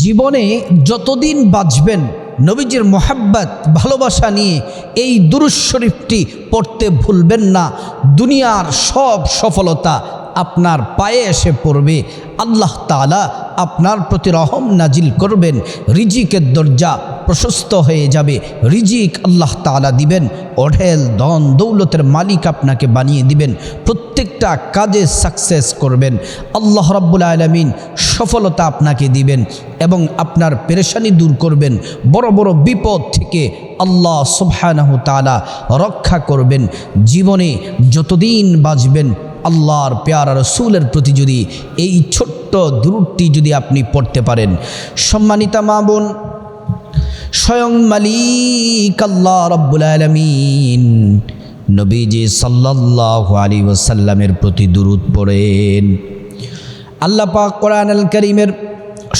জীবনে যতদিন বাঁচবেন, নবীজির মোহাব্বত, ভালোবাসা নিয়ে এই দুরুশরীফটি পড়তে ভুলবেন না। দুনিয়ার সব সফলতা আপনার পায়ে এসে পড়বে। আল্লাহ তালা আপনার প্রতি রহম নাজিল করবেন। রিজিকের দরজা প্রশস্ত হয়ে যাবে। রিজিক আল্লাহ তালা দিবেন। অঢেল ধন দৌলতের মালিক আপনাকে বানিয়ে দিবেন। প্রত্যেকটা কাজে সাকসেস করবেন। আল্লাহ রাব্বুল আলমিন সফলতা আপনাকে দিবেন এবং আপনার পেরেশানি দূর করবেন। বড় বড় বিপদ থেকে আল্লাহ সুবহানাহু তাআলা রক্ষা করবেন। জীবনে যতদিন বাঁচবেন আল্লাহর পেয়ারা রসুলের প্রতি যদি এই ছোট্ট দূরটি যদি আপনি পড়তে পারেন। সম্মানিতা মা বোন, স্বয়ং মালিক আল্লাহ রব্বুল আলমিন নবীজি সাল্লাহ আলী ওসাল্লামের প্রতি দুরুদ পড়েন। আল্লাহ পাক কোরআন আল করিমের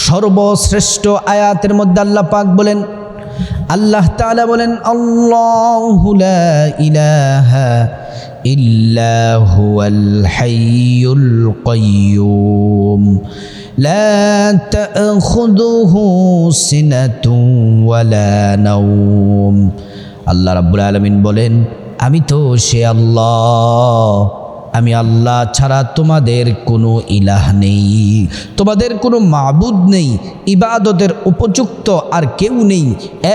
সর্বশ্রেষ্ঠ আয়াতের মধ্যে আল্লাহ পাক বলেন, আল্লাহ তাআলা বলেন, আল্লাহু ইলাহা ইল্লা হুয়াল হাইয়ুল কাইয়্যুম لا تأخذه سنة ولا نوم আল্লাহ রাব্বুল আলামিন বলেন আমি তো সে আল্লাহ আমি আল্লাহ ছাড়া তোমাদের কোনো ইলাহ নেই তোমাদের কোনো মাবুদ নেই ইবাদতের উপযুক্ত আর কেউ নেই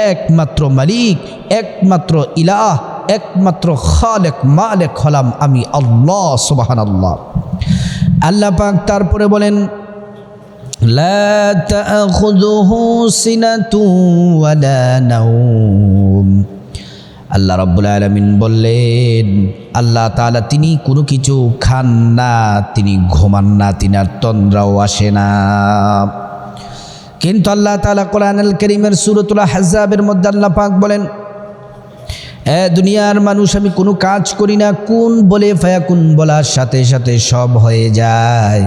একমাত্র মালিক একমাত্র ইলাহ একমাত্র খালেক মালেক হলাম আমি আল্লাহ সুবাহান আল্লাহ আল্লাহ পাক তারপরে বলেন لا تأخذه سنة ولا نوم আল্লাহ রব্বুল আলমিন বললেন আল্লাহ তাআলা তিনি কোনো কিছু খান না তিনি ঘুমান না তিনার তন্দ্রাও আসে না কিন্তু আল্লাহ তাআলা কোরআন আল করিমের সুরতুল হাজাবের মধ্যে আল্লাহ পাক বলেন এ দুনিয়ার মানুষ আমি কোনো কাজ করি না কোন বলে ফায়াকুন বলার সাথে সাথে সব হয়ে যায়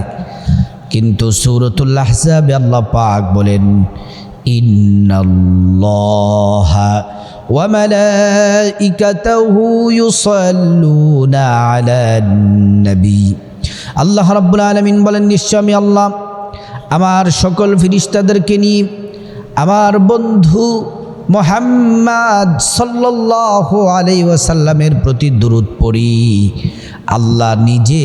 কিন্তু সুরতুল্লাহ হাজাবে আল্লাহ পাক বলেন ইন্নাল্লাহা وملائكته يصلون على النبي আল্লাহ রাব্বুল আলামিন বলেন নিশ্চয় আমি আল্লাহ আমার সকল ফিরিস্তাদেরকে নিয়ে আমার বন্ধু মোহাম্মদ সাল্লাহ আলি ওয়াসাল্লামের প্রতি দুরুদ পড়ি। আল্লাহ নিজে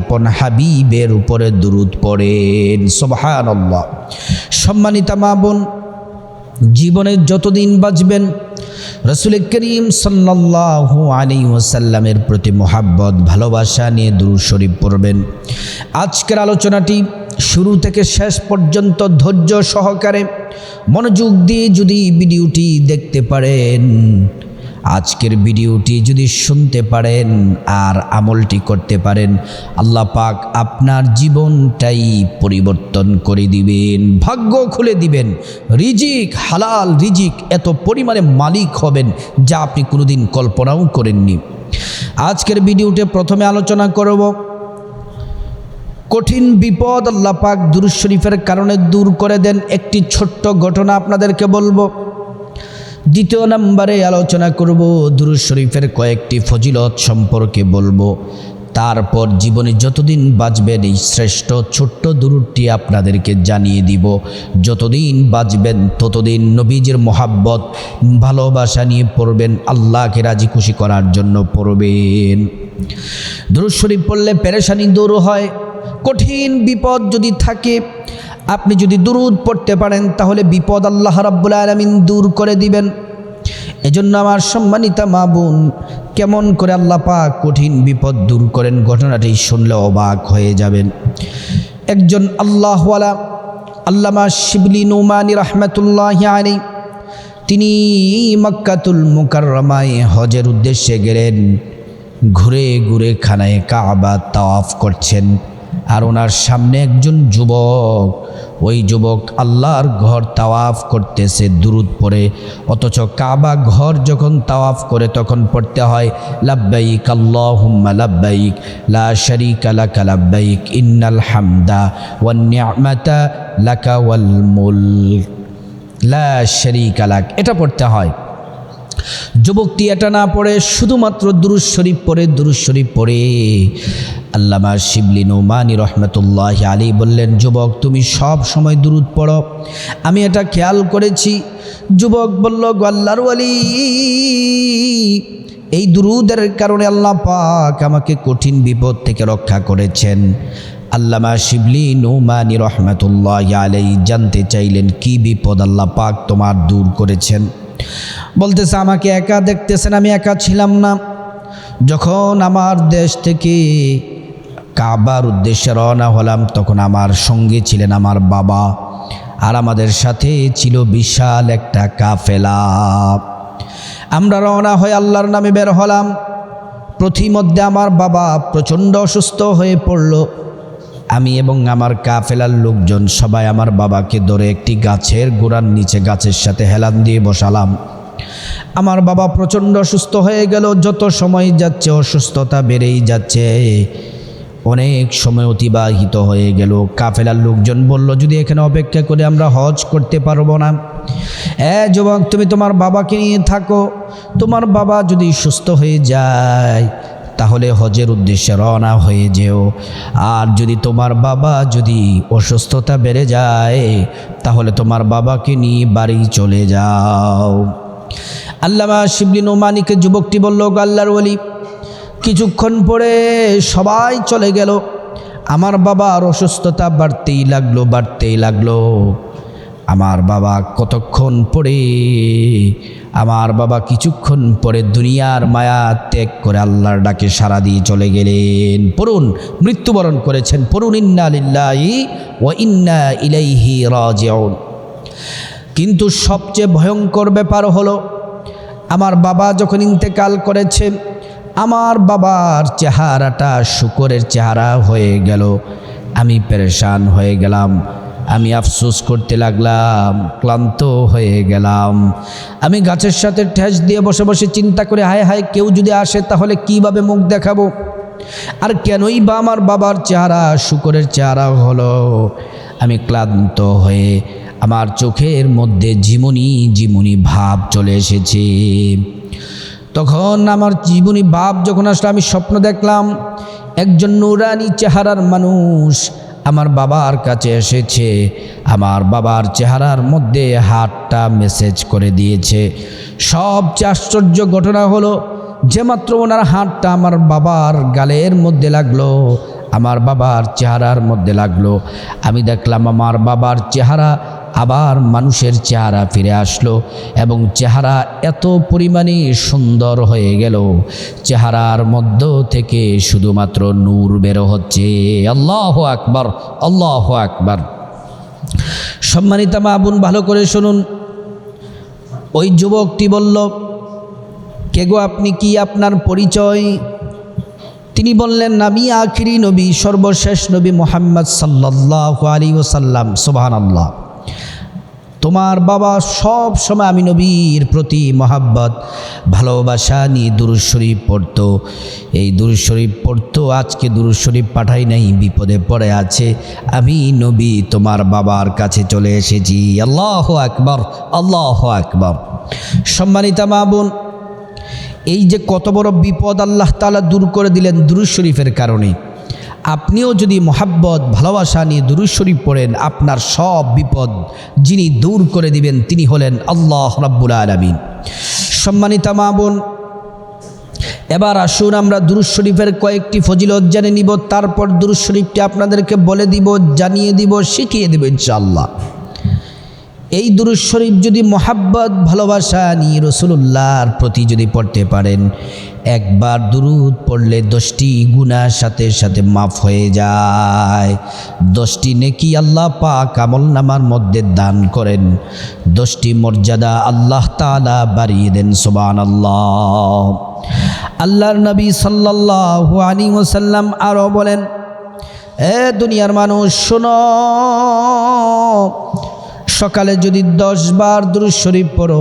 আপন হাবিবের উপরে দুরুদ পড়েন। সোহান সম্মানিতা মা বোন জীবনে যতদিন বাঁচবেন, রসুল করিম সাল্লাল্লাহু আলী ওসাল্লামের প্রতি মোহাব্বত, ভালোবাসা নিয়ে দুরু শরীফ পড়বেন। আজকের আলোচনাটি শুরু থেকে শেষ পর্যন্ত ধৈর্য সহকারে মনোযোগ দিয়ে যদি ভিডিওটি দেখতে পারেন আজকের ভিডিওটি যদি শুনতে পারেন আর আমলটি করতে পারেন, আল্লাহ পাক আপনার জীবনটাই পরিবর্তন করে দিবেন, ভাগ্য খুলে দিবেন। রিজিক হালাল রিজিক এত পরিমাণে মালিক হবেন যা আপনি কোনোদিন কল্পনাও করেননি। আজকের ভিডিওতে প্রথমে আলোচনা করব কঠিন বিপদ, আল্লাহ পাক দুরুজ শরীফের কারণে দূর করে দেন। একটি ছোট্ট ঘটনা আপনাদেরকে বলব। দ্বিতীয় নম্বরে আলোচনা করব দুরুজ শরীফের কয়েকটি ফজিলত সম্পর্কে বলব। তারপর জীবনে যতদিন বাঁচবেন এই শ্রেষ্ঠ ছোট্ট দুরুদটি আপনাদেরকে জানিয়ে দিব। যতদিন বাঁচবেন ততদিন নবীজির মোহাব্বত, ভালোবাসা নিয়ে পড়বেন, আল্লাহকে রাজি খুশি করার জন্য পড়বেন। দুরুজ শরীফ পড়লে পেরেশানি দূর হয়, কঠিন বিপদ যদি থাকে আপনি যদি দুরুদ পড়তে পারেন, তাহলে বিপদ আল্লাহ রাব্বুল আলমিন দূর করে দিবেন। এজন্য আমার সম্মানিতা মা বোন, কেমন করে আল্লাহ পাক কঠিন বিপদ দূর করেন, ঘটনাটি শুনলে অবাক হয়ে যাবেন। একজন আল্লাহওয়ালা, আল্লামা শিবলি নৌমানি রহমতুল্লাহ আলী তিনি মক্কাতুল মুকাররমায় হজের উদ্দেশ্যে গেলেন, ঘুরে ঘুরে খানায় কাবা তাওয়াফ করছেন। আর ওনার সামনে একজন যুবক। ওই যুবক আল্লাহর ঘর তাওয়াফ করতেছে, দুরুদ পরে অথচ কাবা ঘর যখন তাওয়াফ করে তখন পড়তে হয়, লাব্বাইক আল্লাহুম্মা লাব্বাইক, লা শারীকা লাকা লাব্বাইক, ইন্নাল হামদা ওয়ান নি'মাতা লাকা ওয়াল মুলক, লা শারীকা লাক। এটা পড়তে হয়। যুবকটি এটা না পড়ে, শুধুমাত্র দুরুজ শরীফ পড়ে দুরুজ শরীফ পড়ে। আল্লামা শিবলি নোমানি রহমতুল্লাহ আলী বললেন, যুবক, তুমি সব সময় দুরুদ পড়ো। আমি এটা খেয়াল করেছি। যুবক বলল গল্লার আলী এই দুরুদের কারণে আল্লাহ পাক আমাকে কঠিন বিপদ থেকে রক্ষা করেছেন। আল্লামা শিবলি নৌমানি রহমতুল্লাহ আলাই জানতে চাইলেন, কি বিপদ আল্লাহ পাক তোমার দূর করেছেন? বলতেছে, আমাকে একা দেখতেছেন, আমি একা ছিলাম না। যখন আমার দেশ থেকে কাবার উদ্দেশ্যে রওনা হলাম, তখন আমার সঙ্গে ছিলেন আমার বাবা আর আমাদের সাথে ছিল বিশাল একটা কাফেলা। আমরা রওনা হয়ে আল্লাহর নামে বের হলাম। প্রতিমধ্যে আমার বাবা প্রচণ্ড অসুস্থ হয়ে পড়ল। আমি এবং আমার কাফেলার লোকজন সবাই আমার বাবাকে ধরে একটি গাছের গোড়ার নিচে গাছের সাথে হেলান দিয়ে বসালাম। আমার বাবা প্রচণ্ড অসুস্থ হয়ে গেল, যত সময় যাচ্ছে অসুস্থতা বেড়েই যাচ্ছে। অনেক সময় অতিবাহিত হয়ে গেল। কাফেলার লোকজন বলল, যদি এখানে অপেক্ষা করে আমরা হজ করতে পারব না? এ যুবক, তুমি তোমার বাবাকে নিয়ে থাকো। তোমার বাবা যদি সুস্থ হয়ে যায় তাহলে হজের উদ্দেশ্যে রওনা হয়ে যেও। আর যদি তোমার বাবা যদি অসুস্থতা বেড়ে যায়, তাহলে তোমার বাবাকে নিয়ে বাড়ি চলে যাও। আল্লামা শিবলিন ওমানিকে যুবকটি বলল, আল্লাহর ওলি, কিছুক্ষণ পরে সবাই চলে গেল। আমার বাবার অসুস্থতা বাড়তেই লাগল বাড়তেই লাগল। আমার বাবা কতক্ষণ পরে আমার বাবা কিছুক্ষণ পরে দুনিয়ার মায়া ত্যাগ করে আল্লাহর ডাকে সারা দিয়ে চলে গেলেন। পড়ুন, মৃত্যুবরণ করেছেন। পড়ুন, ইন্না লিল্লাহি ও ইন্না ইলাইহি রাজিউন। কিন্তু সবচেয়ে ভয়ঙ্কর ব্যাপার হলো, আমার বাবা যখন ইন্তেকাল করেছে, আমার বাবার চেহারাটা শুকরের চেহারা হয়ে গেল। আমি পেরেশান হয়ে গেলাম। আমি আফসোস করতে লাগলাম, ক্লান্ত হয়ে গেলাম। আমি গাছের সাথে ঠেস দিয়ে বসে বসে চিন্তা করে, হায় হায়, কেউ যদি আসে তাহলে কীভাবে মুখ দেখাবো? আর কেনই বা আমার বাবার চেহারা শুকরের চেহারা হলো? আমি ক্লান্ত হয়ে আমার চোখের মধ্যে ঝিমুনি ঝিমুনি ভাব চলে এসেছে। তখন আমার জীবনী ভাব যখন আসলে, আমি স্বপ্ন দেখলাম, একজন নুরানি চেহারার মানুষ আমার বাবার কাছে এসেছে। আমার বাবার চেহারার মধ্যে হাতটা মেসেজ করে দিয়েছে। সবচেয়ে আশ্চর্য ঘটনা হলো, যে মাত্র ওনার হাতটা আমার বাবার গালের মধ্যে লাগল, আমার বাবার চেহারার মধ্যে লাগল। আমি দেখলাম আমার বাবার চেহারা আবার মানুষের চেহারা ফিরে আসলো এবং চেহারা এত পরিমাণে সুন্দর হয়ে গেল। চেহারার মধ্য থেকে শুধুমাত্র নূর বেরো হচ্ছে। আল্লাহ আকবার আল্লাহ আকবার। সম্মানিতা মা বোন, ভালো করে শুনুন। ওই যুবকটি বলল, কে গো আপনি কি আপনার পরিচয়? তিনি বললেন নাবি আখিরি নবী, সর্বশেষ নবী মোহাম্মদ সাল্লাহ আলী ওসাল্লাম সোবাহান আল্লাহ তোমার বাবা সব সময় আমি নবীর প্রতি মহাব্বত, ভালোবাসা নিয়ে দুরুজ শরীফ পড়তো। এই দুরুজ শরীফ পড়তো, আজকে দুরুজ শরীফ পাঠাই নাই, বিপদে পড়ে আছে। আমি নবী, তোমার বাবার কাছে চলে এসেছি। আল্লাহ আকবর আল্লাহ আকবর। সম্মানিতা মা বোন, এই যে কত বড় বিপদ আল্লাহ তালা দূর করে দিলেন দুরুজ শরীফের কারণে। আপনিও যদি মোহাব্বত, ভালোবাসা নিয়ে দুরুজ শরীফ পড়েন, আপনার সব বিপদ যিনি দূর করে দিবেন, তিনি হলেন আল্লাহ রাব্বুল আলমিন। সম্মানিতা মা বোন, এবার আসুন আমরা দুরুজ শরীফের কয়েকটি ফজিলত জেনে নিব, তারপর দুরুজ শরীফটি আপনাদেরকে বলে দিব, জানিয়ে দিব, শিখিয়ে দেব ইনশাআল্লাহ। এই দুরুজ শরীফ যদি মোহাব্বত, ভালোবাসা নিয়ে রসুল্লাহর প্রতি যদি পড়তে পারেন, একবার দুরুদ পড়লে দশটি গুনার সাথে সাথে মাফ হয়ে যায়। দশটি নেকি আল্লাহ পাক আমল নামার মধ্যে দান করেন। দশটি মর্যাদা আল্লাহ তালা বাড়িয়ে দেন সোবান আল্লাহ আল্লাহর নবী সাল্লাহ আলী ওসাল্লাম আরও বলেন, এ দুনিয়ার মানুষ, শোনো সকালে যদি দশ বার দুরুজ শরীফ পড়ো,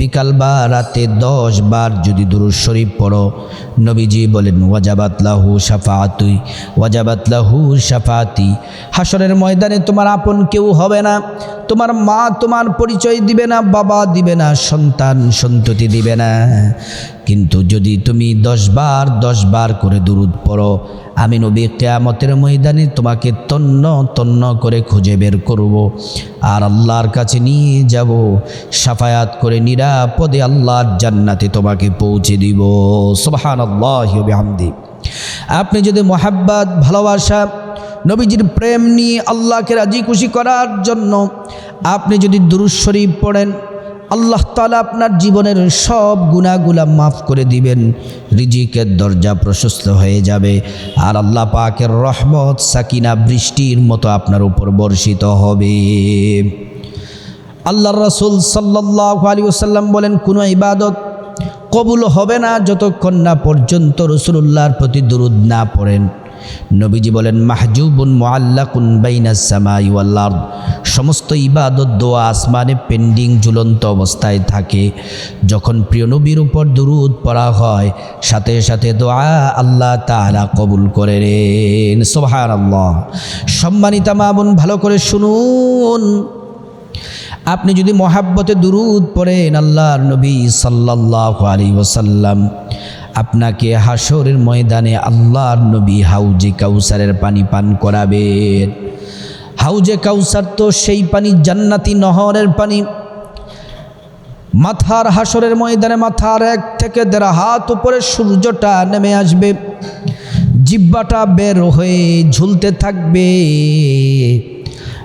বিকাল বা রাতে দশ বার যদি দুরুদ শরীফ পড়ো, নবীজি বলেন, ওয়াজাবাত লাহু সাফাতুই ওয়াজাবাত লাহু সাফাতি হাসরের ময়দানে তোমার আপন কেউ হবে না, তোমার মা তোমার পরিচয় দিবে না, বাবা দিবে না, সন্তান সন্ততি দিবে না। কিন্তু যদি তুমি দশ বার দশ বার করে দুরুদ পড়ো, আমি নবী কেয়ামতের ময়দানে তোমাকে তন্ন তন্ন করে খুঁজে বের করব। আর আল্লাহর কাছে নিয়ে যাব, সাফায়াত করে নিরাপদে আল্লাহর জান্নাতে তোমাকে পৌঁছে দিব। সোহান আপনি যদি মোহাব্বত, ভালোবাসা, নবীজির প্রেম নিয়ে আল্লাহকে রাজি খুশি করার জন্য আপনি যদি দুরুদ শরীফ পড়েন আল্লাহ তালা আপনার জীবনের সব গুণাগুলা মাফ করে দিবেন। রিজিকের দরজা প্রশস্ত হয়ে যাবে। আর আল্লাহ পাকের রহমত সাকিনা বৃষ্টির মতো আপনার উপর বর্ষিত হবে। আল্লাহ রসুল সাল্লাহ আলী ওসাল্লাম বলেন, কোনো ইবাদত কবুল হবে না যতক্ষণ না পর্যন্ত রসুল্লাহর প্রতি দুরুদ না পড়েন। নবীজি বলেন, মাহজুবুন মোয়াল্লাকুন বাইনাসামাই ওয়াল্লার সমস্ত ইবাদত দোয়া আসমানে পেন্ডিং ঝুলন্ত অবস্থায় থাকে। যখন প্রিয় নবীর উপর দুরুদ পড়া হয়, সাথে সাথে দোয়া আল্লাহ তাআলা কবুল করে রেন সোহার আল্লাহ সম্মানিতা মা বোন, ভালো করে শুনুন। আপনি যদি মহাব্বতে দুরুদ পড়েন, আল্লাহর নবী সাল্লাহ আলী ওসাল্লাম আপনাকে হাসরের ময়দানে আল্লাহর নবী হাউজে কাউসারের পানি পান করাবেন। হাউজে কাউসার তো সেই পানি জান্নাতি নহরের পানি। মাথার হাসরের ময়দানে মাথার এক থেকে দেড় হাত উপরে সূর্যটা নেমে আসবে। জিব্বাটা বের হয়ে ঝুলতে থাকবে।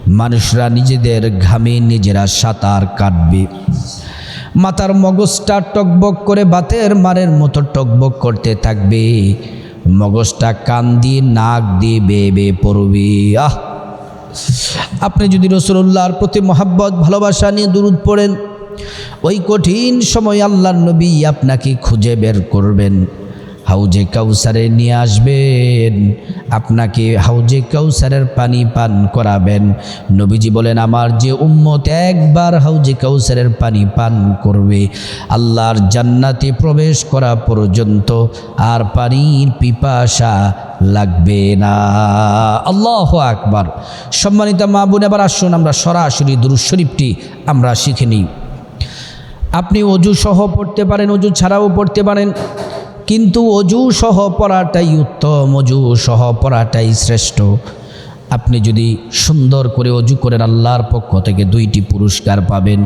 মানুষরা নিজেদের ঘামে নিজেরা সাঁতার কাটবে। মাথার মগজটা টকবক করে বাতের মারের মতো টকবক করতে থাকবে। মগজটা কান দিয়ে, নাক দিয়ে বেয়ে বেয়ে পড়বে। আহ! আপনি যদি রসুল্লাহর প্রতি মহাব্বত, ভালোবাসা নিয়ে দূরত পড়েন, ওই কঠিন সময় আল্লাহর নবী আপনাকে খুঁজে বের করবেন। হাউজে কাউসারে নিয়ে আসবেন। আপনাকে হাউজে কাউসারের পানি পান করাবেন। নবীজি বলেন, আমার যে উম্মত একবার হাউজে কাউসারের পানি পান করবে, আল্লাহর জান্নাতে প্রবেশ করা পর্যন্ত আর পানির পিপাসা লাগবে না। আল্লাহ আকবার। সম্মানিত মা বোন, এবার আসুন আমরা সরাসরি দুরুজ আমরা শিখে নিই। আপনি অজু সহ পড়তে পারেন, অজু ছাড়াও পড়তে পারেন। কিন্তু অজু সহ পড়াটাই উত্তম, অজু সহ পড়াটাই শ্রেষ্ঠ। আপনি যদি সুন্দর করে অজু করেন, আল্লাহর পক্ষ থেকে দুইটি পুরস্কার পাবেন।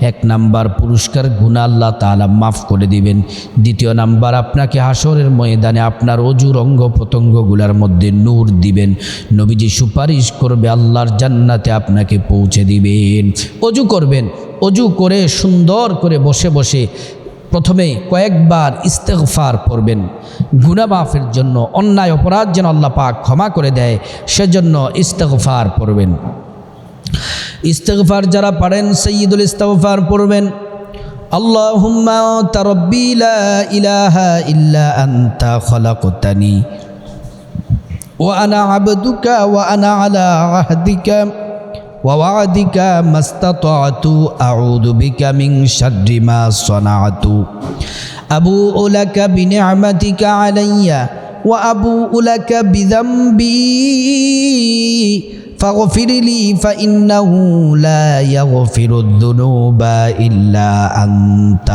এক নাম্বার পুরস্কার গুণা আল্লাহ তালা মাফ করে দিবেন। দ্বিতীয় নাম্বার আপনাকে হাসরের ময়দানে আপনার অজুর অঙ্গ প্রত্যঙ্গগুলার মধ্যে নূর দিবেন। নবীজি সুপারিশ করবে, আল্লাহর জান্নাতে আপনাকে পৌঁছে দিবেন। অজু করবেন, অজু করে সুন্দর করে বসে বসে প্রথমে কয়েকবার ইস্তেগফার পড়বেন। গুনা মাফের জন্য, অন্যায় অপরাধ যেন আল্লাহ পাক ক্ষমা করে দেয়, সেজন্য ইস্তেগফার পড়বেন। ইস্তেগফার যারা পারেন সৈয়দুল ইস্তেগফার পড়বেন। আল্লাহুম্মা তারব্বি লা ইলাহা ইল্লা আনতা খলাকতানি। ওয়া আনা আবদুকা, ওয়া আনা আলা আহদিকা। ووعدك ما استطعت أعوذ بك من شر ما صنعت أبوء لك بنعمتك علي وأبوء لك بذنبي فاغفر لي فإنه لا يغفر الذنوب إلا أنت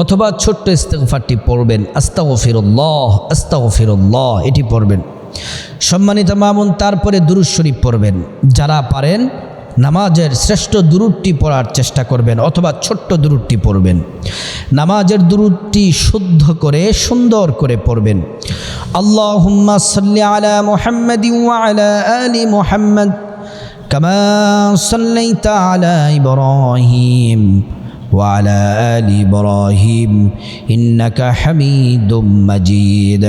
অথবা ছোট্ট ইস্তেগফারটি পড়বেন আস্তাগফিরুল্লাহ আস্তাগফিরুল্লাহ এটি পড়বেন সম্মানিত মামুন তারপরে দুরুদ শরীফ পড়বেন যারা পারেন নামাজের শ্রেষ্ঠ দুরুদটি পড়ার চেষ্টা করবেন অথবা ছোট্ট দুরুদটি পড়বেন নামাজের দুরুদটি শুদ্ধ করে সুন্দর করে পড়বেন আল্লাহুম্মা সাল্লি আলা মুহাম্মাদি ওয়া আলা আলি মুহাম্মদ কামা সাল্লাইতা আলা ইব্রাহিম وعلى آل إبراهيم إنك حميد مجيد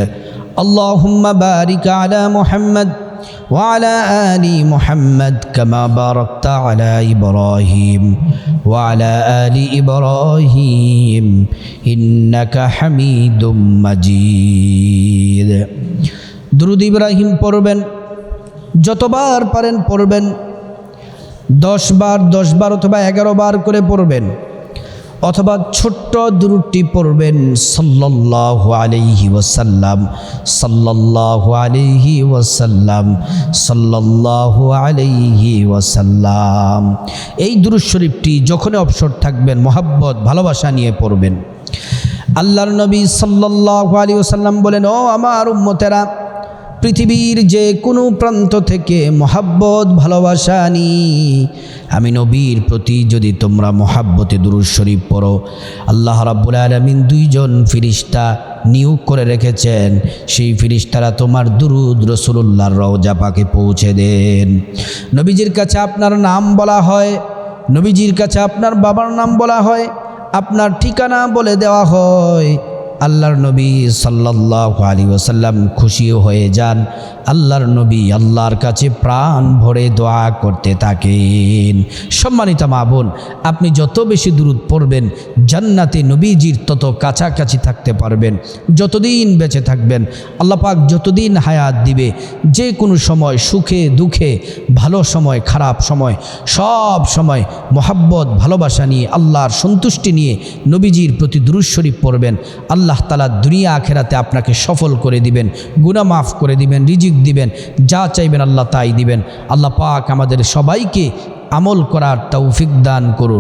اللهم بارك على محمد وعلى آل محمد كما باركت على إبراهيم وعلى آل إبراهيم إنك حميد مجيد درود إبراهيم পড়বেন যতবার পারেন পড়বেন দশ বার দশ বার অথবা এগারো বার করে পড়বেন অথবা ছোট্ট দুরুটি পড়বেন, সাল্লাল্লাহু আলাইহি ওয়াসাল্লাম, সাল্লাল্লাহু আলাইহি ওয়াসাল্লাম, সাল্লাল্লাহু আলাইহি ওয়াসাল্লাম। এই দুরুদ শরীফটি যখনই অবসর থাকবেন, মোহাব্বত, ভালোবাসা নিয়ে পড়বেন। আল্লাহর নবী সাল্লাল্লাহু আলাইহি ওয়াসাল্লাম বলেন, ও আমার উম্মতেরা পৃথিবীর যে কোনো প্রান্ত থেকে মহাব্বত, ভালোবাসা নি আমি নবীর প্রতি যদি তোমরা মহাব্বতে দুরুদ শরীফ পড়ো, আল্লাহ রাব্বুল আলামিন দুইজন ফিরিস্তা নিয়োগ করে রেখেছেন। সেই ফিরিস্তারা তোমার দুরুদ রসুল্লাহর রওজা পাকে পৌঁছে দেন। নবীজির কাছে আপনার নাম বলা হয়, নবীজির কাছে আপনার বাবার নাম বলা হয়, আপনার ঠিকানা বলে দেওয়া হয়। আল্লাহর নবী সাল্লাহ আলী ওসাল্লাম খুশিও হয়ে যান। আল্লাহর নবী আল্লাহর কাছে প্রাণ ভরে দোয়া করতে থাকেন। সম্মানিত মা বোন, আপনি যত বেশি দূরত পড়বেন, জান্নাতে নবীজির তত কাছাকাছি থাকতে পারবেন, যতদিন বেঁচে থাকবেন, আল্লাহ পাক যতদিন হায়াত দিবে, যে কোনো সময় সুখে, দুঃখে, ভালো সময়, খারাপ সময়, সব সময় মোহাব্বত, ভালোবাসা নিয়ে, আল্লাহর সন্তুষ্টি নিয়ে নবীজির প্রতি দুরুদ শরীফ পড়বেন। আল্লাহ তালা দুনিয়া আখেরাতে আপনাকে সফল করে দিবেন, গুনাহ মাফ করে দিবেন, রিজিক দিবেন, যা চাইবেন আল্লাহ তাই দিবেন। আল্লাহ পাক আমাদের সবাইকে আমল করার তৌফিক দান করুন।